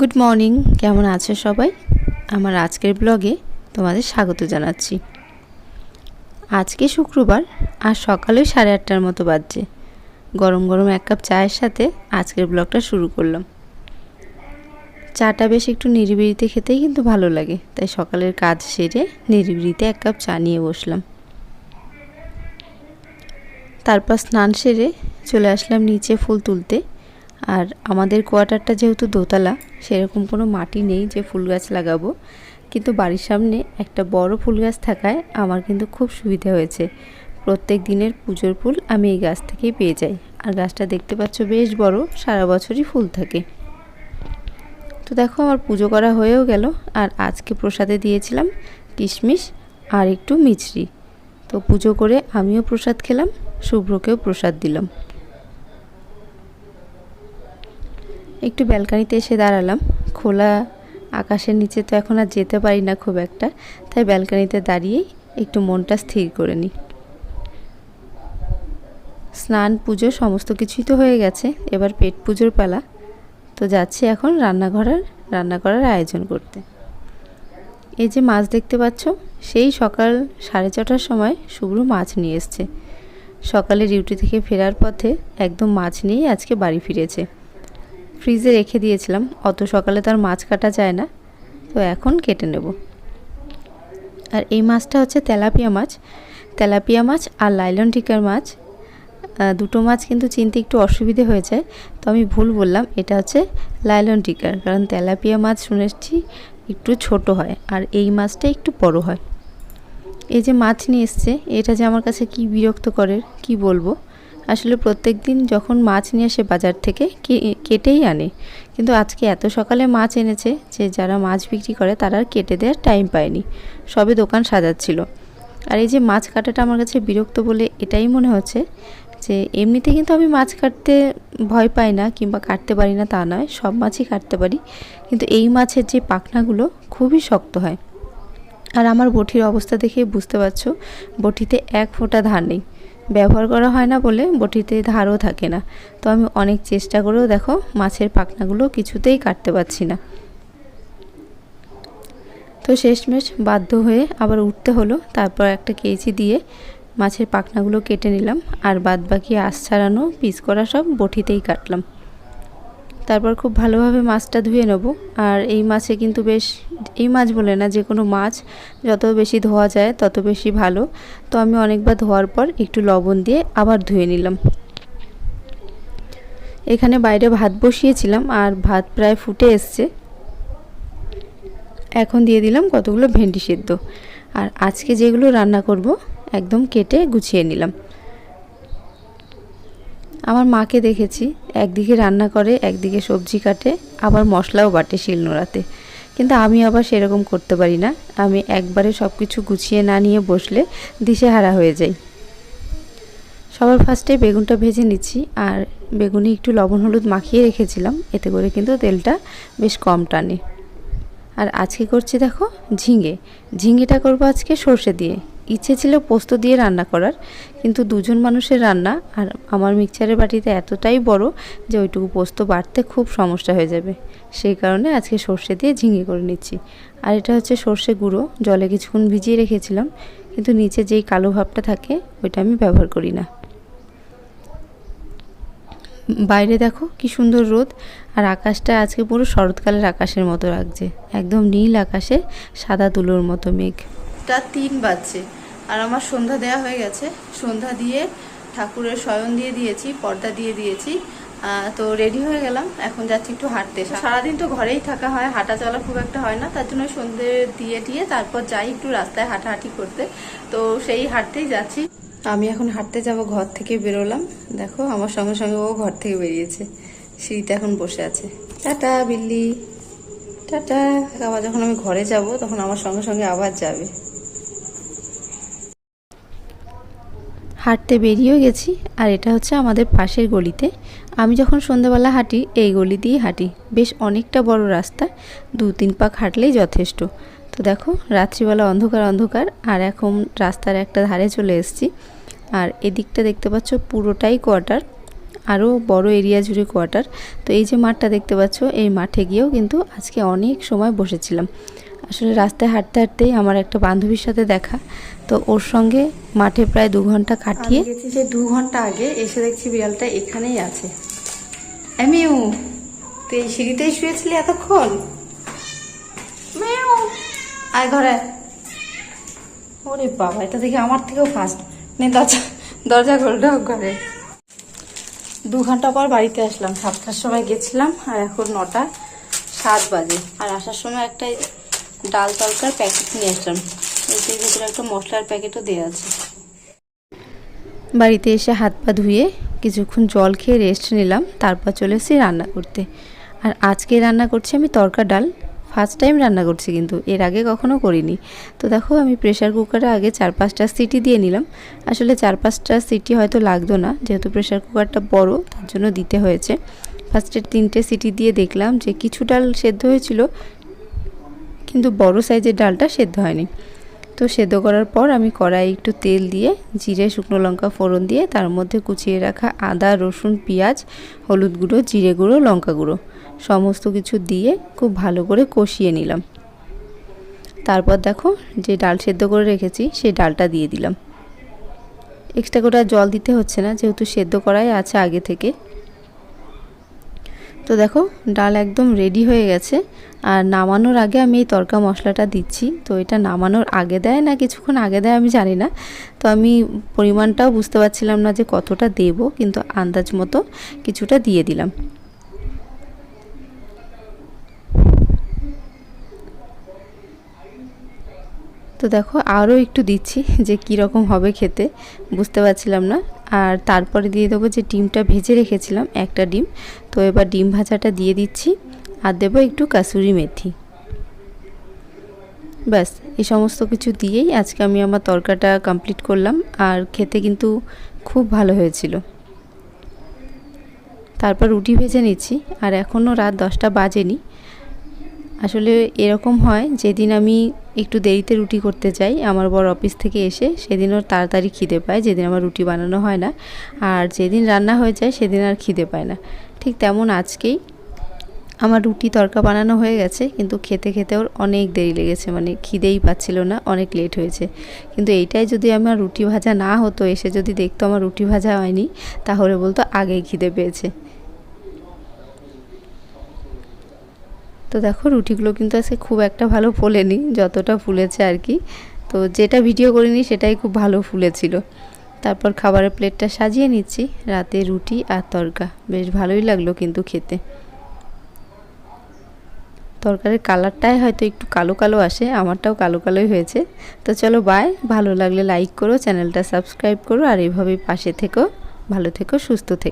Good morning কেমন আছো সবাই? আমার আজকের ব্লগে তোমাদের স্বাগত জানাচ্ছি। আজকে শুক্রবার আর সকালে সাড়ে আটটার মতো বাজছে। গরম গরম এক কাপ চায়ের সাথে আজকের ব্লগটা শুরু করলাম। চাটা বেশ একটু নিরিবিড়িতে খেতেই কিন্তু ভালো লাগে, তাই সকালের কাজ সেরে নিরিবিড়িতে এক কাপ চা নিয়ে বসলাম। তারপর স্নান সেরে চলে আসলাম নিচে ফুল তুলতে। আর আমাদের কোয়ার্টারটা যেহেতু দোতলা, সেরকম কোনো মাটি নেই যে ফুল গাছ লাগাবো। কিন্তু বাড়ির সামনে একটা বড় ফুল গাছ থাকায় আমার কিন্তু খুব সুবিধা হয়েছে। প্রত্যেক দিনের পুজোর ফুল আমি এই গাছ থেকেই পেয়ে যাই। আর গাছটা দেখতে পাচ্ছ বেশ বড়, সারা বছরই ফুল থাকে। তো দেখো আমার পুজো করা হয়েও গেল। আর আজকে প্রসাদে দিয়েছিলাম কিশমিশ আর একটু মিছরি। তো পুজো করে আমিও প্রসাদ খেলাম, শুভ্রকেও প্রসাদ দিলাম। একটু ব্যালকানিতে এসে দাঁড়ালাম। খোলা আকাশের নিচে তো এখন আর যেতে পারি না খুব একটা। তাই ব্যালকানিতে দাঁড়িয়েই একটু মনটা স্থির করে নিই। স্নান, পুজো সমস্ত কিছুই তো হয়ে গেছে। এবার পেট পুজোর পালা। তো যাচ্ছি এখন রান্নাঘরের রান্না করার আয়োজন করতে। এই যে মাছ দেখতে পাচ্ছ, সেই সকাল সাড়ে ছটার সময় শুভ্র মাছ নিয়ে এসছে। সকালে ডিউটি থেকে ফেরার পথে একদম মাছ নিয়েই আজকে বাড়ি ফিরেছে। ফ্রিজে রেখে দিয়েছিলাম। অত সকালে তো আর মাছ কাটা যায় না। তো এখন কেটে নেব। আর এই মাছটা হচ্ছে তেলাপিয়া মাছ। তেলাপিয়া মাছ আর লাইলন টিকার মাছ। দুটো মাছ কিন্তু চিনতে একটু অসুবিধে হয়ে যায়। তো আমি ভুল বললাম, এটা হচ্ছে লাইলন টিকার কারণ তেলাপিয়া মাছ শুনেছি একটু ছোট হয় আর এই মাছটা একটু বড় হয়। এই যে মাছ নিয়ে এসছে, এটা যে আমার কাছে কি বিরক্ত করে কি বলব? আসলে প্রত্যেক দিন যখন মাছ নিয়ে আসে বাজার থেকে কেটেই আনে। কিন্তু আজকে এত সকালে মাছ এনেছে যে যারা মাছ বিক্রি করে তারা আর কেটে দেওয়ার টাইম পায়নি। সবে দোকান সাজাচ্ছিল। আর এই যে মাছ কাটাটা আমার কাছে বিরক্ত বলে এটাই মনে হচ্ছে যে এমনিতে কিন্তু আমি মাছ কাটতে ভয় পাই না কিংবা কাটতে পারি না তা নয়, সব মাছই কাটতে পারি। কিন্তু এই মাছের যে পাখনাগুলো খুবই শক্ত হয়। আর আমার বটির অবস্থা দেখে বুঝতে পারছ, বটিতে এক ফোঁটা ধার নেই। ব্যবহার করা হয় না বলে বটিতে ধারও থাকে না। তো আমি অনেক চেষ্টা করেও দেখো, মাছের পাখনাগুলো কিছুতেই কাটতে পারছি না। তো শেষমেশ বাধ্য হয়ে আবার উঠতে হলো, তারপর একটা কেজি দিয়ে মাছের পাখনাগুলো কেটে নিলাম, আর বাদ বাকি আশ ছাড়ানো পিস করা সব বটিতেই কাটলাম। তারপর খুব ভালোভাবে মাছটা ধুয়ে নেব, আর এই মাছে কিন্তু বেশ এই মাছ বলে না যে কোনো মাছ, যত বেশি ধোয়া যায় তত বেশি ভালো। তো আমি অনেকবার ধোয়ার পর একটু লবণ দিয়ে আবার ধুয়ে নিলাম। এখানে বাইরে ভাত বসিয়েছিলাম আর ভাত প্রায় ফুটে এসছে। এখন দিয়ে দিলাম কতগুলো ভেন্ডি সেদ্ধ। আর আজকে যেগুলো রান্না করব, একদম কেটে গুছিয়ে নিলাম। আমার মাকে দেখেছি, একদিকে রান্না করে, একদিকে সবজি কাটে, আবার মশলাও বাটে শিলনোড়াতে। কিন্তু আমি আবার সেরকম করতে পারি না। আমি একবারে সব কিছু গুছিয়ে না নিয়ে বসলে দিশেহারা হয়ে যাই। সবার ফার্স্টে বেগুনটা ভেজে নিচ্ছি, আর বেগুনে একটু লবণ হলুদ মাখিয়ে রেখেছিলাম, এতে করে কিন্তু তেলটা বেশ কম টানে। আর আজকে করছি দেখো ঝিঙে। ঝিঙেটা করব আজকে সর্ষে দিয়ে। ইচ্ছে ছিল পোস্ত দিয়ে রান্না করার, কিন্তু দুজন মানুষের রান্না আর আমার মিক্সচারের বাটিতে এতটাই বড় যে ওইটুকু পোস্ত বাড়তে খুব সমস্যা হয়ে যাবে। সেই কারণে আজকে সর্ষে দিয়ে ঝিঙে করে নিচ্ছি। আর এটা হচ্ছে সর্ষে গুঁড়ো, জলে কিছুক্ষণ ভিজিয়ে রেখেছিলাম, কিন্তু নিচে যেই কালো ভাবটা থাকে, ওইটা আমি ব্যবহার করি না। বাইরে দেখো কি সুন্দর রোদ, আর আকাশটা আজকে পুরো শরৎকালের আকাশের মতো লাগছে। একদম নীল আকাশে সাদা তুলোর মতো মেঘ। টা তিন বাজছে। আর আমার সন্ধ্যা দেয়া হয়ে গেছে। সন্ধ্যা দিয়ে ঠাকুরের শয়ন দিয়ে দিয়েছি পর্দা দিয়ে দিয়েছি। তো রেডি হয়ে গেলাম। এখন যাচ্ছি একটু হাঁটতে। সারাদিন তো ঘরেই থাকা হয় হাঁটা চলা খুব একটা হয় না। তার জন্য সন্ধে দিয়ে দিয়ে তারপর যাই একটু রাস্তায় হাঁটাহাঁটি করতে। তো সেই হাঁটতেই যাচ্ছি। আমি এখন হাঁটতে যাব ঘর থেকে বেরোলাম। দেখো আমার সঙ্গে সঙ্গে ও ঘর থেকে বেরিয়েছে। সিঁড়িতে এখন বসে আছে। টাটা বিল্লি। টাটা। আবার যখন আমি ঘরে যাব তখন আমার সঙ্গে সঙ্গে আবার যাবে। হাঁটতে বেরিয়েও গেছি, আর এটা হচ্ছে আমাদের পাশের গলিতে। আমি যখন সন্ধ্যাবেলা হাঁটি, এই গলি দিয়েই হাঁটি। বেশ অনেকটা বড় রাস্তা, দু তিন পাক হাঁটলেই যথেষ্ট। তো দেখো, রাত্রিবেলা অন্ধকার অন্ধকার, আর এখন রাস্তার একটা ধারে চলে এসেছি। আর এদিকটা দেখতে পাচ্ছ পুরোটাই কোয়ার্টার, আরও বড় এরিয়া জুড়ে কোয়ার্টার। তো এই যে মাঠটা দেখতে পাচ্ছ, এই মাঠে গিয়েও কিন্তু আজকে অনেক সময় বসেছিলাম। আসলে রাস্তায় হাঁটতে হাঁটতেই আমার একটা বান্ধবীর সাথে দেখা। তো ওর সঙ্গে মাঠে প্রায় দু ঘণ্টা কাটিয়ে গেছি যে দু ঘণ্টা আগে, এসে দেখছি বিড়ালটা এখানেই আছে। এমিউ তুই এই সিঁড়িতেই শুয়েছিলি এতক্ষণ? আয় ঘরে। ওরে বাবা, এটা দেখি আমার থেকেও ফাস্ট নে দরজা দরজা খুলটা ঘরে। দু ঘণ্টা পর বাড়িতে আসলাম। সাতটার সময় গেছিলাম, আর এখন নটা সাত বাজে। আর আসার সময় একটা ডাল তরকার প্যাকেট নিয়ে আসলাম। এর ভিতরে একটা মশলার প্যাকেটও দেওয়া আছে। বাড়িতে এসে হাত পা ধুয়ে কিছুক্ষণ জল খেয়ে রেস্ট নিলাম, তারপর চলে এসেছি রান্না করতে। আর আজকে রান্না করছি আমি তরকা ডাল। ফার্স্ট টাইম রান্না করছি কিন্তু, এর আগে কখনো করিনি। তো দেখো, আমি প্রেশার কুকারে আগে চার পাঁচটা সিটি দিয়ে নিলাম। আসলে চার পাঁচটা সিটি হয়তো লাগতো না, যেহেতু প্রেশার কুকারটা বড়, তার জন্য দিতে হয়েছে। ফার্স্টে তিনটে সিটি দিয়ে দেখলাম যে কিছু ডাল সেদ্ধ হয়েছিল কিন্তু বড় সাইজের ডালটা সেদ্ধ হয়নি। তো সেদ্ধ করার পর আমি কড়াই একটু তেল দিয়ে, জিরে, শুকনো লঙ্কা ফোড়ন দিয়ে, তার মধ্যে কুচিয়ে রাখা আদা, রসুন, পেঁয়াজ, হলুদ গুঁড়ো, জিরে গুঁড়ো, লঙ্কা গুঁড়ো সমস্ত কিছু দিয়ে খুব ভালো করে কষিয়ে নিলাম। তারপর দেখো যে ডাল সেদ্ধ করে রেখেছি সেই ডালটা দিয়ে দিলাম। এক্সট্রা করে জল দিতে হচ্ছে না, যেহেতু সেদ্ধ করাই আছে আগে থেকে। তো দেখো, ডাল একদম রেডি হয়ে গেছে। আর নামানোর আগে আমি এই তরকা মশলাটা দিচ্ছি। তো এটা নামানোর আগে দেয় না কিছুক্ষণ আগে দেয় আমি জানি না। তো আমি পরিমাণটাও বুঝতে পারছিলাম না যে কতটা দেব, কিন্তু আন্দাজ মতো কিছুটা দিয়ে দিলাম। তো দেখো, আরও একটু দিচ্ছি যে কী রকম হবে খেতে, বুঝতে পারছিলাম না। আর তারপরে দিয়ে দেবো যে ডিমটা ভেজে রেখেছিলাম একটা ডিম। তো এবার ডিম ভাজাটা দিয়ে দিচ্ছি আর দেবো একটু কাসুরি মেথি। ব্যাস, এই সমস্ত কিছু দিয়েই আজকে আমি আমার তরকাটা কমপ্লিট করলাম আর খেতে কিন্তু খুব ভালো হয়েছিল। তারপর রুটি ভেজে নিচ্ছি আর এখনও রাত দশটা বাজেনি। আসলে এরকম হয়, যেদিন আমি একটু দেরিতে রুটি করতে যাই। আমার বড় অফিস থেকে এসে সেদিন ওর তাড়াতাড়ি খিদে পায়, যেদিন আমার রুটি বানানো হয় না। আর যেদিন রান্না হয়ে যায়, সেদিন আর খিদে পায় না। ঠিক তেমন আজকেই আমার রুটি তরকা বানানো হয়ে গেছে, কিন্তু খেতে খেতে ওর অনেক দেরি লেগেছে মানে খিদেই পাচ্ছিল না, অনেক লেট হয়েছে। কিন্তু এইটাই যদি আমার রুটি ভাজা না হতো, এসে যদি দেখতো আমার রুটি ভাজা হয়নি, তাহলে বলতো আগেই খিদে পেয়েছে। তো দেখো রুটিগুলো কিন্তু আজকে খুব একটা ভালো ফোলেনি, যতটা ফুলেছে আর কি। তো যেটা ভিডিও করিনি সেটাই খুব ভালো ফুলেছিল। তারপর খাবারের প্লেটটা সাজিয়ে নিচ্ছি, রাতে রুটি আর তরকা। বেশ ভালোই লাগল কিন্তু খেতে। তরকারির কালারটাই হয়তো একটু কালো কালো আসে, আমারটাও কালো কালোই হয়েছে। তো চলো বাই ভালো লাগলে লাইক করো, চ্যানেলটা সাবস্ক্রাইব করো, আর এইভাবেই পাশে থেকো, ভালো থেকো, সুস্থ থেকো।